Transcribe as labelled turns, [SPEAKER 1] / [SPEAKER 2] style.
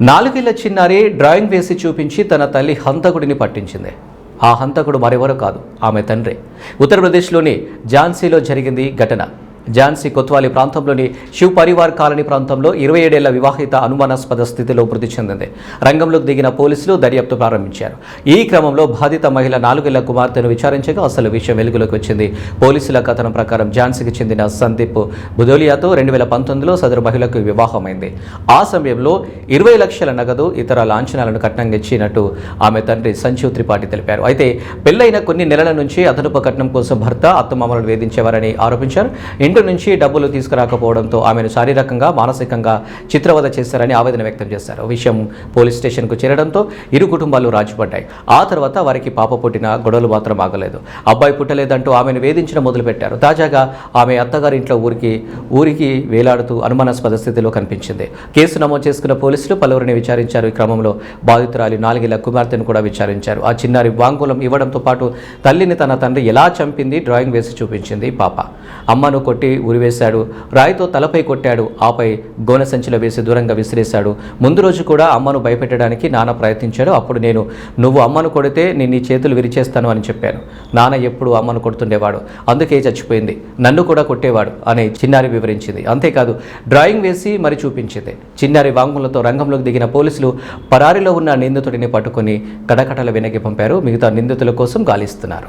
[SPEAKER 1] నాలుగేళ్ళ చిన్నారి డ్రాయింగ్ వేసి చూపించి తన తల్లి హంతకుడిని పట్టించింది. ఆ హంతకుడు మరెవరో కాదు ఆమె తండ్రి. ఉత్తరప్రదేశ్లోని ఝాన్సీలో జరిగింది ఘటన. ఝాన్సీ కొత్వాలి ప్రాంతంలోని శివ్ పరివార్ కాలనీ ప్రాంతంలో ఇరవై ఏడేళ్ళ వివాహిత అనుమానాస్పద స్థితిలో మృతి చెందింది. రంగంలోకి దిగిన పోలీసులు దర్యాప్తు ప్రారంభించారు. ఈ క్రమంలో బాధిత మహిళ నాలుగేళ్ళ కుమార్తెను విచారించగా అసలు విషయం వెలుగులోకి వచ్చింది. పోలీసుల కథనం ప్రకారం ఝాన్సీకి చెందిన సందీప్ బుదోలియాతో రెండు వేల పంతొమ్మిదిలో సదరు మహిళకు వివాహమైంది. ఆ సమయంలో ఇరవై లక్షల నగదు ఇతర లాంఛనాలను కట్నంగా ఇచ్చినట్టు ఆమె తండ్రి సంజీవ్ త్రిపాఠి తెలిపారు. అయితే పెళ్ళైన కొన్ని నెలల నుంచి అదనపు కట్నం కోసం భర్త అత్తమామలను వేధించేవారని ఆరోపించారు. ఇంటి నుంచి డబ్బులు తీసుకురాకపోవడంతో ఆమెను శారీరకంగా మానసికంగా చిత్రవద చేశారని ఆవేదన వ్యక్తం చేశారు. విషయం పోలీస్ స్టేషన్కు చేరడంతో ఇరు కుటుంబాలు రాజుపడ్డాయి. ఆ తర్వాత వారికి పాప పుట్టిన గొడవలు మాత్రం ఆగలేదు. అబ్బాయి పుట్టలేదంటూ ఆమెను వేధించడం మొదలుపెట్టారు. తాజాగా ఆమె అత్తగారింట్లో ఊరికి ఊరికి వేలాడుతూ అనుమానాస్పద స్థితిలో కనిపించింది. కేసు నమోదు చేసుకున్న పోలీసులు పలువురిని విచారించారు. ఈ క్రమంలో బాధితురాలి నాలుగేళ్ళ కుమార్తెను కూడా విచారించారు. ఆ చిన్నారి వాంగ్మూలం ఇవ్వడంతో పాటు తల్లిని తన తండ్రి ఎలా చంపింది? డ్రాయింగ్ వేసి చూపించింది పాప. అమ్మను కొట్టి ఉరివేశాడు. రాయితో తలపై కొట్టాడు. ఆపై గోనె సంచిలో వేసి దూరంగా విసిరేశాడు. ముందు రోజు కూడా అమ్మను భయపెట్టడానికి నాన్న ప్రయత్నించాడు. అప్పుడు నేను నువ్వు అమ్మను కొడితే నేను నీ చేతులు విరిచేస్తాను అని చెప్పాను. నాన్న ఎప్పుడు అమ్మను కొడుతుండేవాడు. అందుకే చచ్చిపోయింది. నన్ను కూడా కొట్టేవాడు అని చిన్నారి వివరించింది. అంతేకాదు డ్రాయింగ్ వేసి మరి చూపించింది. చిన్నారి వాంగులతో రంగంలోకి దిగిన పోలీసులు పరారిలో ఉన్న నిందితుడిని పట్టుకుని కడకటల వెనక్కి పంపారు. మిగతా నిందితుల కోసం గాలిస్తున్నారు.